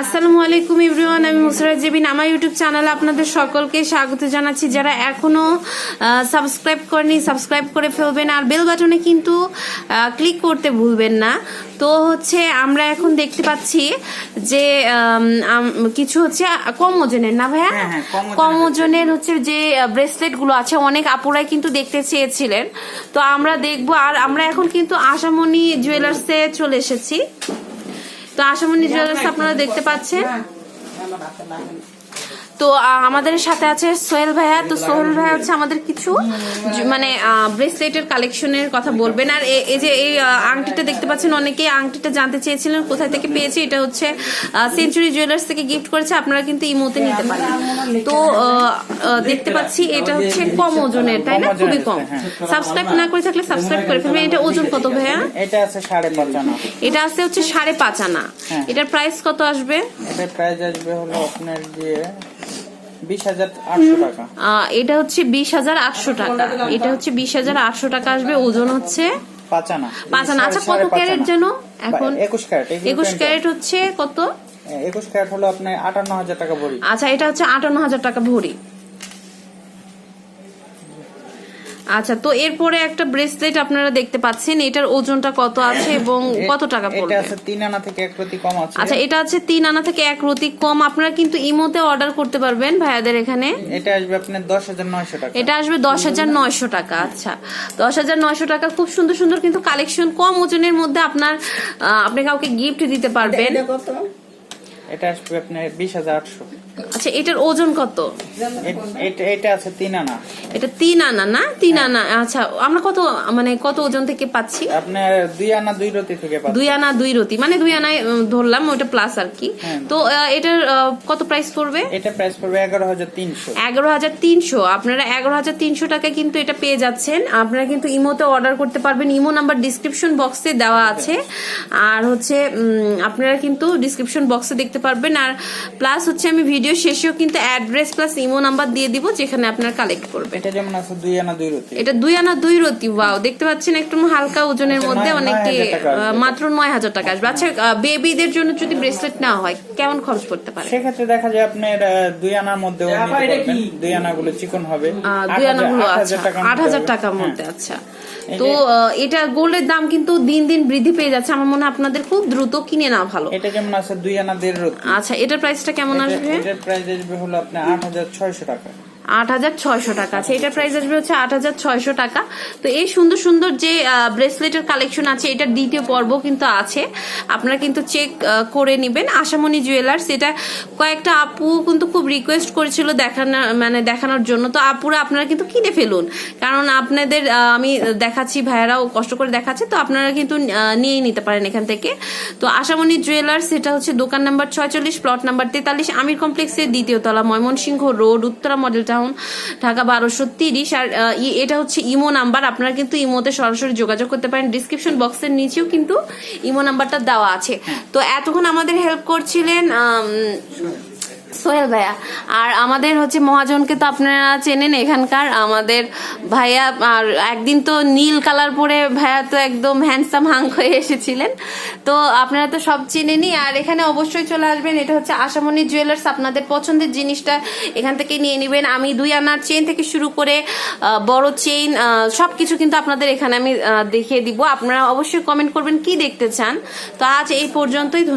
আসসালামু আলাইকুম এভরিওয়ান আমি মুসরাত জেবিন। আমার ইউটিউব চ্যানেলে আপনাদের সকলকে স্বাগত জানাচ্ছি। যারা এখনও সাবস্ক্রাইব করেনি সাবস্ক্রাইব করে ফেলবেন। আর বেল বাটনে কিন্তু ক্লিক করতে ভুলবেন না। তো হচ্ছে আমরা এখন দেখতে পাচ্ছি যে কিছু হচ্ছে কম ওজনের না ভাইয়া? হ্যাঁ, হ্যাঁ, কম ওজনের হচ্ছে যে ব্রেসলেটগুলো আছে অনেক আপুরাই কিন্তু দেখতে চেয়েছিলেন। তো আমরা দেখব আর আমরা এখন কিন্তু আশামণি জুয়েলার্সে চলে এসেছি। তো আশামণি জুয়েলার্স আপনারা দেখতে পাচ্ছেন। তো আমাদের সাথে আছে সোহেল ভাইয়া। তো সোহেল ভাইয়া হচ্ছে আমাদের কিছু মানে ব্রেসলেটের কালেকশনের কথা বলবেন। আর এই যে এই আংটিটা দেখতে পাচ্ছেন অনেকেই আংটিটা জানতে চেয়েছিলেন কোথায় থেকে পেয়েছে। এটা হচ্ছে সেঞ্চুরি জুয়েলার্স থেকে গিফট করেছে। আপনারা কিন্তু এই ইমোতে নিতে পারেন। তো দেখতে পাচ্ছি এটা হচ্ছে কম ওজনের তাই না? খুবই কম। হ্যাঁ। সাবস্ক্রাইব না করে থাকলে সাবস্ক্রাইব করে ফেলবেন। এটা ওজন কত ভাইয়া? এটা আছে সাড়ে পাঁচ আনা। এটা আছে হচ্ছে সাড়ে পাঁচ আনা। হ্যাঁ। এটার প্রাইস কত আসবে? এটার প্রাইস আসবে হলো আপনার দিয়ে বিশ হাজার আটশো টাকা আহ, এটা হচ্ছে বিশ হাজার আটশো টাকা। এটা হচ্ছে বিশ হাজার আটশো টাকা আসবে ওজন হচ্ছে পাঁচানা। আচ্ছা কত ক্যারেট যেন? এখন একুশ ক্যারেট একুশ ক্যারেট হচ্ছে কত? একুশ ক্যারেট হলো আপনার আটান্ন হাজার টাকা ভরি। আচ্ছা এটা হচ্ছে আটান্ন হাজার টাকা ভরি। আচ্ছা তো এরপরে একটা ব্রেসলেট আপনারা দেখতে পাচ্ছেন এটার ওজনটা কত আছে এবং কত টাকা পড়বে? এটা আছে তিন আনা থেকে এক প্রতি কম আছে। আচ্ছা এটা আছে তিন আনা থেকে এক রতি কম আপনারা কিন্তু ইমোতে অর্ডার করতে পারবেন ভাইয়াদের এখানে। এটা আসবে আপনার দশ হাজার নয়শো টাকা। এটা আসবে দশ হাজার নয়শো টাকা আচ্ছা। দশ হাজার নয়শো টাকা খুব সুন্দর সুন্দর কিন্তু কালেকশন কম ওজনের মধ্যে আপনার আপনি কাউকে গিফট দিতে পারবেন। এটা আসবে আপনার বিশ হাজার আটশো। আচ্ছা এটার ওজন কত? এটা আছে তিন আনা। এটা তিন আনা না? তিন আনা আচ্ছা আমরা কত মানে কত ওজন থেকে পাচ্ছি? আপনার দুই আনা দুই রতি থেকে পাবেন দুই আনা দুই রতি মানে দুই আনায় ধরলাম ওটা প্লাস আর কি। হ্যাঁ। তো এটার কত প্রাইস পড়বে? এটা প্রাইস পড়বে এগারো হাজার তিনশো। এগারো হাজার তিনশো। আপনারা এগারো হাজার তিনশো টাকায় কিন্তু এটা পেয়ে যাচ্ছেন। আপনারা কিন্তু ইমোতে অর্ডার করতে পারবেন। ইমো নাম্বার ডিসক্রিপশন বক্সে দেওয়া আছে। আর হচ্ছে আপনারা কিন্তু ডিসক্রিপশন বক্সে দেখতে পারবেন। আর প্লাস হচ্ছে আমি ভিডিও শেষেও কিন্তু অ্যাড্রেস প্লাস ইমো নাম্বার দিয়ে দিব যেখানে আপনারা কালেক্ট করবেন। এটা যেমন আছে দুই আনা দুই রতি। এটা দুই আনা দুই রতি ওয়াও দেখতে পাচ্ছেন একটু হালকা ওজনের আচ্ছা, মধ্যে নয়- অনেকটি নয় হাজার টাকা আসবে। আহ, মাত্র নয় হাজার টাকা আসবে। আচ্ছা বেবিদের জন্য যদি ব্রেসলেট না হয় কেমন খরচ পড়তে পারে? সেক্ষেত্রে দেখা যায় আপনার দুই আনার মধ্যে দুই আনাগুলো চিকন হবে। আট দুই হাজার- আনাগুলো আট আচ্ছা হাজার টাকার আট হাজার মধ্যে টাকার মধ্যে হ্যাঁ। আচ্ছা। এই তো এটা গোল্ডের দাম কিন্তু দিন দিন বৃদ্ধি পেয়ে যাচ্ছে। আমার মনে হয় আপনাদের খুব দ্রুত কিনে নেওয়া ভালো। এটা কেমন আছে? দুই আনা দেড় আচ্ছা এটার প্রাইসটা কেমন আসবে? এটার প্রাইস আসবে হলো আপনার আট হাজার ছয়শো টাকা। আট হাজার ছয়শো টাকা। আছে এটার প্রাইস আসবে হচ্ছে আট হাজার ছয়শো টাকা। তো এই সুন্দর সুন্দর যে ব্রেসলেটের কালেকশন আছে, এটার দ্বিতীয় পর্ব কিন্তু আছে। আপনারা কিন্তু চেক করে নেবেন। আশামণি জুয়েলার্স এটা কয়েকটা আপু কিন্তু খুব রিকোয়েস্ট করেছিল দেখানোর মানে দেখানোর জন্য। তো আপুরা, আপনারা কিন্তু কিনে ফেলুন। কারণ আপনাদের আমি দেখাচ্ছি, ভাইয়ারাও কষ্ট করে দেখাচ্ছে। তো আপনারা কিন্তু নিয়ে নিতে পারেন এখান থেকে। তো আশামণি জুয়েলার্স এটা হচ্ছে দোকান নাম্বার ছয়চল্লিশ প্লট নাম্বার তেতাল্লিশ, আমির কমপ্লেক্সের দ্বিতীয় তলা, Mymensingh road Uttara model town Dhaka বারোশো তিরিশ। আর এটা হচ্ছে ইমো নাম্বার। আপনারা কিন্তু ইমোতে সরাসরি যোগাযোগ করতে পারেন। ডিসক্রিপশন বক্সের নিচেও কিন্তু ইমো নাম্বারটা দেওয়া আছে। তো এতক্ষণ আমাদের হেল্প করছিলেন সোহেল ভাইয়া। আর আমাদের হচ্ছে মহাজনকে তো আপনারা চেনেন এখানকার। আমাদের ভাইয়া আর একদিন তো নীল কালার পরে ভাইয়া তো একদম হ্যান্ডসাম হাং হয়ে এসেছিলেন। তো আপনারা তো সব চেনেনই। আর এখানে অবশ্যই চলে আসবেন। এটা হচ্ছে আশামণি জুয়েলার্স আপনাদের পছন্দের জিনিসটা এখান থেকে নিয়ে নেবেন। আমি দুই আনার চেন থেকে শুরু করে বড় চেইন সব কিছু কিন্তু আপনাদের এখানে আমি দেখিয়ে দিব। আপনারা অবশ্যই কমেন্ট করবেন কি দেখতে চান। তো আজ এই পর্যন্তই।